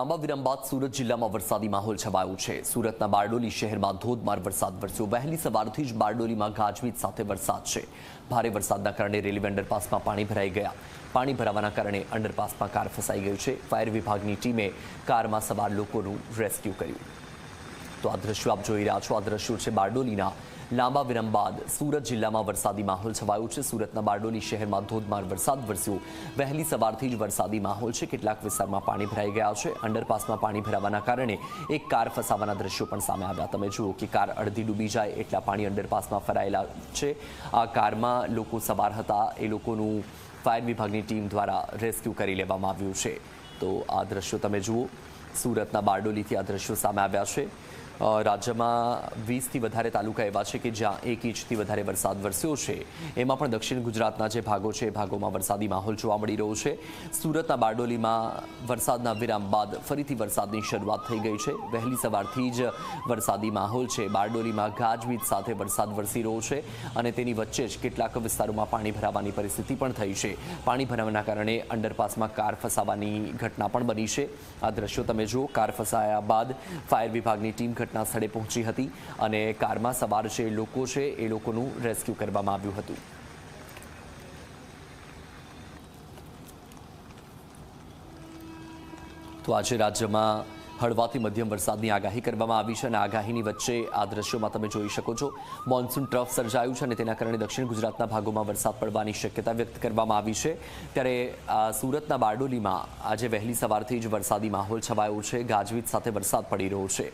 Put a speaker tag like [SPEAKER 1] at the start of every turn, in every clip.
[SPEAKER 1] લાંબા વિરામ સુરત જિલ્લામાં વરસાદી માહોલ છવાયો છે. સુરતના બારડોલી શહેરમાં ધોધમાર વરસાદ વરસ્યો. વહેલી સવારથી જ બારડોલીમાં ગાજવીજ સાથે વરસાદ છે. ભારે વરસાદના કારણે રેલવે અંડરપાસમાં પાણી ભરાઈ ગયા. પાણી ભરાવાના કારણે અંડરપાસમાં કાર ફસાઈ ગઈ છે. ફાયર વિભાગની ટીમે કારમાં સવાર લોકોનું રેસ્ક્યુ કર્યું. તો આ દ્રશ્યો આપ જોઈ રહ્યા છો. આ દ્રશ્યો છે બારડોલીના. લાંબા વિરામ બાદ સુરત જિલ્લામાં વરસાદી માહોલ છવાયો છે. સુરતના બારડોલી શહેરમાં ધોધમાર વરસાદ વરસ્યો. વહેલી સવારથી જ વરસાદી માહોલ છે. કેટલાક વિસ્તારમાં પાણી ભરાઈ ગયા છે. અંડરપાસમાં પાણી ભરાવાના કારણે એક કાર ફસાવાના દ્રશ્યો પણ સામે આવ્યા. તમે જુઓ કે કાર અડધી ડૂબી જાય એટલા પાણી અંડરપાસમાં ફરાયેલા છે. આ કારમાં લોકો સવાર હતા. એ લોકોનું ફાયર વિભાગની ટીમ દ્વારા રેસ્ક્યુ કરી લેવામાં આવ્યું છે. તો આ દ્રશ્યો તમે જુઓ. સુરતના બારડોલીથી આ દ્રશ્યો સામે આવ્યા છે. રાજ્યમાં વીસથી વધારે તાલુકા એવા છે કે જ્યાં એક ઇંચથી વધારે વરસાદ વરસ્યો છે. એમાં પણ દક્ષિણ ગુજરાતના જે ભાગો છે, ભાગોમાં વરસાદી માહોલ જોવા મળી રહ્યો છે. સુરતના બારડોલીમાં વરસાદના વિરામ બાદ ફરીથી વરસાદની શરૂઆત થઈ ગઈ છે. વહેલી સવારથી જ વરસાદી માહોલ છે. બારડોલીમાં ગાજવીજ સાથે વરસાદ વરસી રહ્યો છે અને તેની વચ્ચે જ કેટલાક વિસ્તારોમાં પાણી ભરાવાની પરિસ્થિતિ પણ થઈ છે. પાણી ભરાવાના કારણે અંડરપાસમાં કાર ફસાવાની ઘટના પણ બની છે. આ દ્રશ્યો તમે જુઓ. કાર ફસાયા બાદ ફાયર વિભાગની ટીમ ઘટના સ્થળે પહોંચી હતી અને કારમાં સવાર જે લોકો છે એ લોકોનું રેસ્ક્યુ કરવામાં આવ્યું હતું. તો આજે રાજ્યમાં હળવાથી મધ્યમ વરસાદની આગાહી કરવામાં આવી છે અને આગાહીની વચ્ચે આ દ્રશ્યોમાં તમે જોઈ શકો છો, મોન્સૂન ટ્રફ સર્જાયું છે અને તેના કારણે દક્ષિણ ગુજરાતના ભાગોમાં વરસાદ પડવાની શક્યતા વ્યક્ત કરવામાં આવી છે. ત્યારે સુરતના બારડોલીમાં આજે વહેલી સવારથી જ વરસાદી માહોલ છવાયો છે, ગાજવીજ સાથે વરસાદ પડી રહ્યો છે.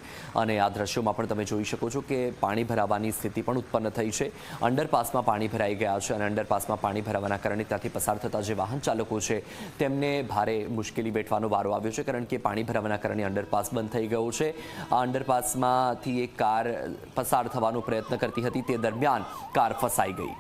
[SPEAKER 1] અને આ દ્રશ્યોમાં પણ તમે જોઈ શકો છો કે પાણી ભરાવાની સ્થિતિ પણ ઉત્પન્ન થઈ છે. અંડરપાસમાં પાણી ભરાઈ ગયા છે અને અંડરપાસમાં પાણી ભરાવાના કારણે ત્યાંથી પસાર થતા જે વાહન ચાલકો છે, તેમને ભારે મુશ્કેલી વેઠવાનો વારો આવ્યો છે, કારણ કે પાણી ભરાવાના કારણે અંડરપાસ બંધ થઈ ગયો છે. આ અંડરપાસમાંથી એક કાર પસાર થવાનો પ્રયત્ન કરતી હતી. તે દરમિયાન કાર ફસાઈ ગઈ.